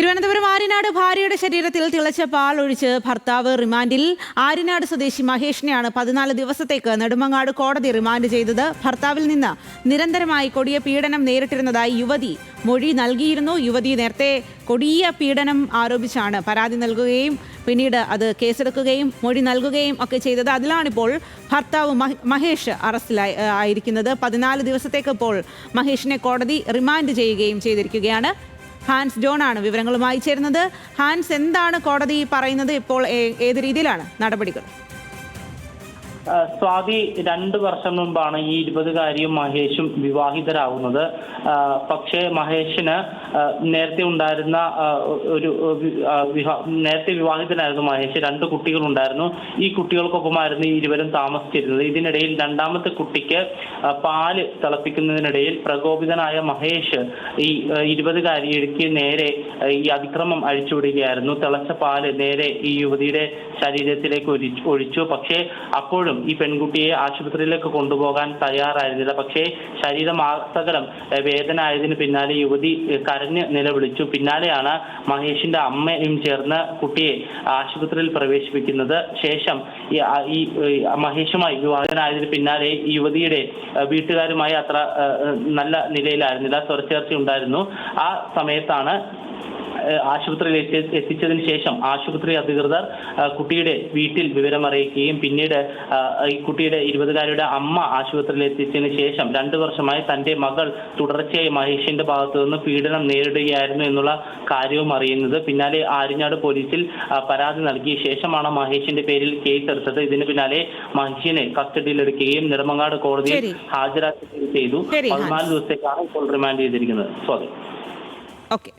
തിരുവനന്തപുരം ആര്യനാട് ഭാര്യയുടെ ശരീരത്തിൽ തിളച്ച പാൽ ഒഴിച്ച് ഭർത്താവ് റിമാൻഡിൽ ആര്യനാട് സ്വദേശി മഹേഷിനെയാണ് പതിനാല് ദിവസത്തേക്ക് നെടുമങ്ങാട് കോടതി റിമാൻഡ് ചെയ്തത്. ഭർത്താവിൽ നിന്ന് നിരന്തരമായി കൊടിയ പീഡനം നേരിട്ടിരുന്നതായി യുവതി മൊഴി നൽകിയിരുന്നു. യുവതി നേരത്തെ കൊടിയ പീഡനം ആരോപിച്ചാണ് പരാതി നൽകുകയും പിന്നീട് അത് കേസെടുക്കുകയും മൊഴി നൽകുകയും ഒക്കെ ചെയ്തത്. അതിലാണിപ്പോൾ ഭർത്താവ് മഹേഷ് അറസ്റ്റിലായി ആയിരിക്കുന്നത്. പതിനാല് ദിവസത്തേക്ക് ഇപ്പോൾ മഹേഷിനെ കോടതി റിമാൻഡ് ചെയ്യുകയും ചെയ്തിരിക്കുകയാണ്. ഹാൻസ് ജോൺ ആണ് വിവരങ്ങളുമായി ചേരുന്നത്. ഹാൻസ് എന്താണ് കോടതി പറയുന്നത്? ഇപ്പോൾ ഏത് രീതിയിലാണ് നടപടികൾ? സ്വാതി രണ്ട് വർഷം മുമ്പാണ് ഈ ഇരുപതുകാരിയും മഹേഷും വിവാഹിതരാകുന്നത് പക്ഷേ മഹേഷിന് നേരത്തെ ഉണ്ടായിരുന്ന ഒരു നേരത്തെ വിവാഹിതനായിരുന്നു മഹേഷ്. രണ്ട് കുട്ടികളുണ്ടായിരുന്നു. ഈ കുട്ടികൾക്കൊപ്പമായിരുന്നു ഇരുവരും താമസിച്ചിരുന്നത്. ഇതിനിടയിൽ രണ്ടാമത്തെ കുട്ടിക്ക് പാൽ തിളപ്പിക്കുന്നതിനിടയിൽ പ്രകോപിതനായ മഹേഷ് ഈ ഇരുപതുകാരിക്ക് നേരെ ഈ അതിക്രമം അഴിച്ചുവിടുകയായിരുന്നു. തിളച്ച പാൽ നേരെ ഈ യുവതിയുടെ ശരീരത്തിലേക്ക് ഒഴിച്ചു. പക്ഷേ അപ്പോഴും ഈ പെൺകുട്ടിയെ ആശുപത്രിയിലേക്ക് കൊണ്ടുപോകാൻ തയ്യാറായിരുന്നില്ല. പക്ഷേ ശരീരമാസകലം വേദന ആയതിന് പിന്നാലെ യുവതി കരഞ്ഞ് നിലവിളിച്ചു. പിന്നാലെയാണ് മഹേഷിന്റെ അമ്മയും ചേർന്ന് കുട്ടിയെ ആശുപത്രിയിൽ പ്രവേശിപ്പിക്കുന്നത്. ശേഷം ഈ മഹേഷുമായി വിവാഹനായതിന് പിന്നാലെ യുവതിയുടെ വീട്ടുകാരുമായി അത്ര നല്ല നിലയിലായിരുന്നില്ല. സ്വരച്ചേർച്ച ഉണ്ടായിരുന്നു ആ സമയത്താണ് ആശുപത്രിയിൽ എത്തി എത്തിച്ചതിന് ശേഷം ആശുപത്രി അധികൃതർ കുട്ടിയുടെ വീട്ടിൽ വിവരം വിവരമറിയിക്കുകയും പിന്നീട് ഈ കുട്ടിയുടെ ഇരുപതുകാരിയുടെ അമ്മ ആശുപത്രിയിൽ എത്തിച്ചതിന് ശേഷം രണ്ടു വർഷമായി തന്റെ മകൾ തുടർച്ചയായി മഹേഷിന്റെ ഭാഗത്തു നിന്ന് പീഡനം നേരിടുകയായിരുന്നു എന്നുള്ള കാര്യവും അറിയുന്നത്. പിന്നാലെ ആര്യനാട് പോലീസിൽ പരാതി നൽകിയ ശേഷമാണ് മഹേഷിന്റെ പേരിൽ കേസ് എടുത്തത്. ഇതിന് പിന്നാലെ മഹേഷിനെ കസ്റ്റഡിയിലെടുക്കുകയും നെടുമങ്ങാട് കോടതിയിൽ. ഹാജരാക്കുകയും ചെയ്തു. പതിനാല് ദിവസത്തേക്കാണ് ഇപ്പോൾ റിമാൻഡ് ചെയ്തിരിക്കുന്നത്. Sorry okay.